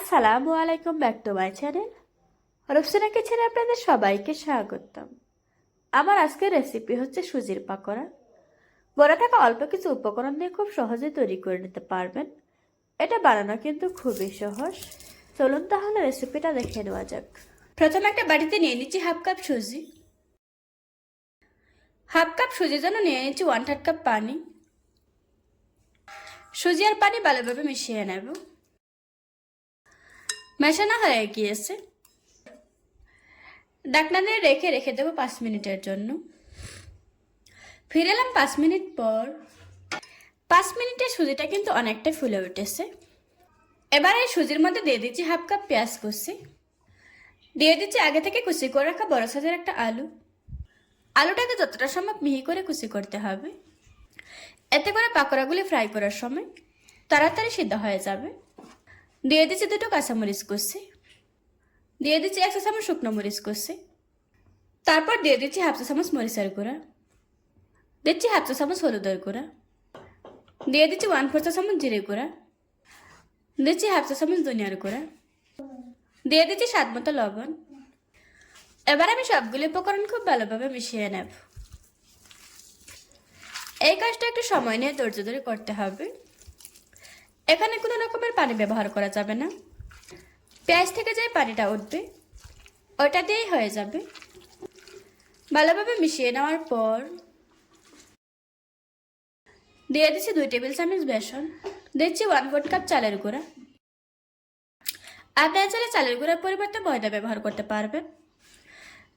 আসসালামু আলাইকুম back to my channel. Rufsana কিচেনে আপনাদের সবাইকে স্বাগতম। আমার আজকের রেসিপি হচ্ছে সুজির পাকোড়া। বড় থাকা অল্প কিছু উপকরণ দিয়ে খুব সহজে তৈরি করে নিতে পারবেন। এটা বানানো কিন্তু খুবই সহজ। চলুন তাহলে রেসিপিটা দেখে নেওয়া যাক। প্রথমে একটা বাটিতে নিয়ে নিচ্ছি হাফ কাপ সুজি। হাফ কাপ সুজির জন্য নিয়ে নিচ্ছি ওয়ান থার্ড কাপ পানি। সুজি আর পানি ভালোভাবে মিশিয়ে নেব। মেশানো হয়ে গিয়েছে ডাকনা দিয়ে রেখে রেখে দেবো পাঁচ মিনিটের জন্য ফিরে এলাম পাঁচ মিনিট পর পাঁচ মিনিটে সুজিটা কিন্তু অনেকটা ফুলে উঠেছে এবার এই সুজির মধ্যে দিয়ে দিচ্ছি হাফ কাপ পেঁয়াজ কুচি দিয়ে দিচ্ছি আগে থেকে কুচি করে রাখা বড় সাইজের একটা আলু আলুটাকে যতটা সম্ভব মিহি করে কুচি করতে হবে এতে করে পাকোড়াগুলি ফ্রাই করার সময় তাড়াতাড়ি সিদ্ধ হয়ে যাবে দিয়ে দিচ্ছি দুটো কাঁচামরিচ কষি দিয়ে দিচ্ছি একশো চামচ শুকনো মরিচ কষি তারপর দিয়ে দিচ্ছি হাফ চা চামচ মরিচের গুঁড়া। দিচ্ছি হাফ চা চামচ হলুদের গুঁড়া। দিয়ে দিচ্ছি ওয়ান ফোর চা চামচ জিরে গুঁড়া। দিচ্ছি হাফ চা চামচ ধনিয়ার গুঁড়া। দিয়ে দিচ্ছি স্বাদ মতো লবণ। এবার আমি সবগুলি উপকরণ খুব ভালোভাবে মিশিয়ে নেব। এই কাজটা একটু সময় নিয়ে ধৈর্য ধরে করতে হবে। এখানে কোনো রকমের পানি ব্যবহার করা যাবে না। পেঁয়াজ থেকে যে পানিটা উঠবে ওটা দিয়েই হয়ে যাবে। ভালোভাবে মিশিয়ে নেওয়ার পর দিয়ে দিচ্ছি দুই টেবিল চামচ বেসন। দিচ্ছি ওয়ান ফোর্থ কাপ চালের গুঁড়া। আপনার চালে চালের গুঁড়ার পরিবর্তে ময়দা ব্যবহার করতে পারবেন।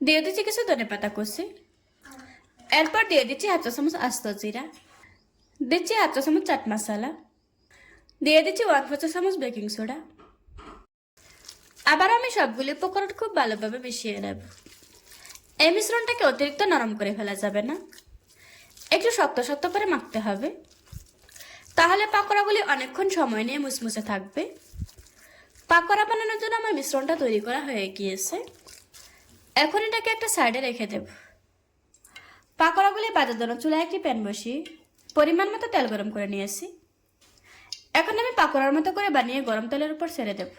দিয়ে দিচ্ছি কিছু ধনে পাতা কষি এরপর দিয়ে দিচ্ছি চা চামচ আস্ত জিরা। দিচ্ছি চা চামচ চাট মশলা। দিয়ে দিচ্ছি ওয়ান ফোর চামচ বেকিং সোডা। আবার আমি সবগুলি উপকরণ খুব ভালোভাবে মিশিয়ে নেব। এই মিশ্রণটাকে অতিরিক্ত নরম করে ফেলা যাবে না। একটু শক্ত শক্ত করে মাখতে হবে। তাহলে পাকোড়াগুলি অনেকক্ষণ সময় নিয়ে মুচমুচে থাকবে। পাকোড়া বানানোর জন্য আমার মিশ্রণটা তৈরি করা হয়ে গিয়েছে। এখন এটাকে একটা সাইডে রেখে দেব। পাকোড়াগুলি বাজার জন্য চুলায় একটি প্যান বসিয়ে পরিমাণ মতো তেল গরম করে নিয়েছি। এখন আমি পাকোড়ার মতো করে বানিয়ে গরম তেলের উপর ছেড়ে দেব।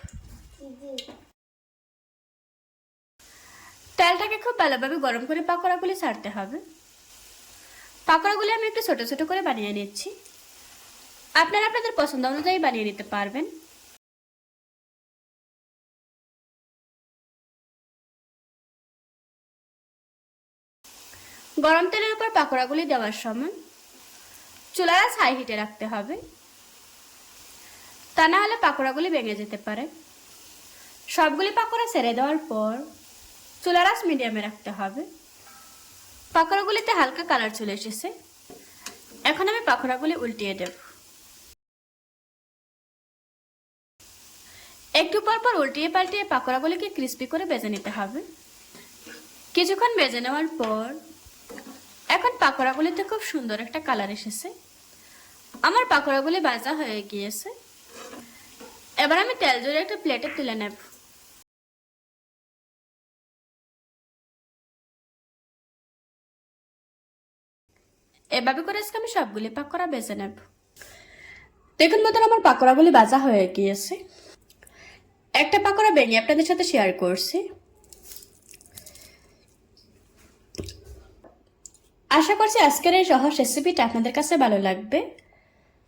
তেলটাকে খুব ভালোভাবে গরম করে পাকোড়াগুলি ছাড়তে হবে। পাকোড়াগুলি আমি একটু ছোট ছোট করে বানিয়ে নিচ্ছি। আপনারা আপনাদের পছন্দ অনুযায়ী বানিয়ে নিতে পারবেন। গরম তেলের উপর পাকোড়াগুলি দেওয়ার সময় চুলার হাই হিটে রাখতে হবে। তা না হলে পাকোড়াগুলি ভেঙে যেতে পারে। সবগুলি পাকোড়া ছেড়ে দেওয়ার পর চুলার আঁচ মিডিয়ামে রাখতে হবে। পাকোড়াগুলিতে হালকা কালার চলে এসেছে। এখন আমি পাকোড়াগুলি উল্টিয়ে দেব। একটু পর পর উল্টিয়ে পাল্টিয়ে পাকোড়াগুলিকে ক্রিস্পি করে বেজে নিতে হবে। কিছুক্ষণ বেজে নেওয়ার পর এখন পাকোড়াগুলিতে খুব সুন্দর একটা কালার এসেছে। আমার পাকোড়াগুলি বাজা হয়ে গিয়েছে। এবার আমি তেল জড়িয়ে একটা প্লেটে তুলে নেব। এভাবে করে আজকে আমি সবগুলি পাকোড়া বেজে নেব। দেখুন মতন আমার পাকোড়াগুলি বাজা হয়ে গিয়েছে। একটা পাকোড়া ভেঙে আপনাদের সাথে শেয়ার করছি। আশা করছি আজকের এই সহজ রেসিপিটা আপনাদের কাছে ভালো লাগবে।